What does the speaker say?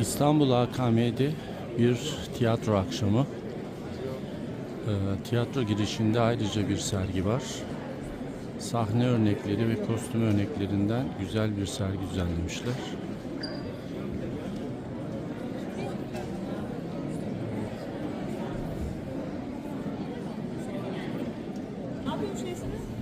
İstanbul AKM'de bir tiyatro akşamı. E, tiyatro girişinde ayrıca bir sergi var. Sahne örnekleri ve kostüm örneklerinden güzel bir sergi düzenlemişler. Ne yapıyormuş